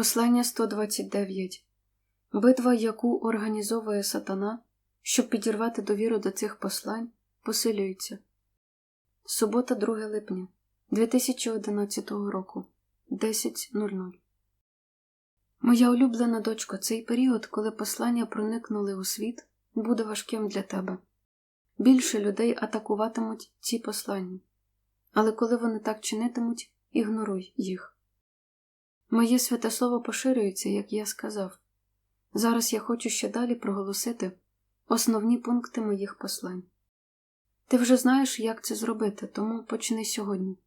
Послання 129. Битва, яку організовує сатана, щоб підірвати довіру до цих послань, посилюється. Субота, 2 липня 2011 року 10.00 Моя улюблена дочко, цей період, коли послання проникнули у світ, буде важким для тебе. Більше людей атакуватимуть ці послання, але коли вони так чинитимуть, ігноруй їх. Моє святе слово поширюється, як я сказав. Зараз я хочу ще далі проголосити основні пункти моїх послань. Ти вже знаєш, як це зробити, тому почни сьогодні.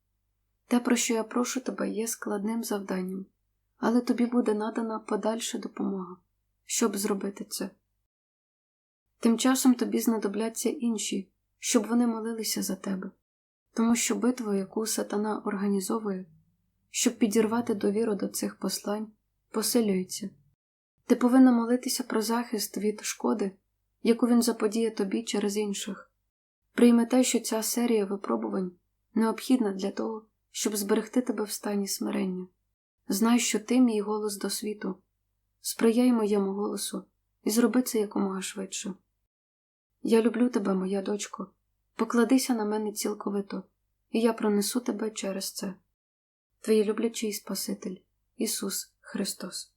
Те, про що я прошу тебе, є складним завданням, але тобі буде надана подальша допомога, щоб зробити це. Тим часом тобі знадобляться інші, щоб вони молилися за тебе, тому що битва, яку сатана організовує, щоб підірвати довіру до цих послань, посилюється. Ти повинна молитися про захист від шкоди, яку він заподіє тобі через інших. Прийми те, що ця серія випробувань необхідна для того, щоб зберегти тебе в стані смирення. Знай, що ти мій голос до світу. Сприяй моєму голосу і зроби це якомога швидше. Я люблю тебе, моя дочко, покладися на мене цілковито, і я пронесу тебе через це. Твій люблячий Спаситель, Ісус Христос.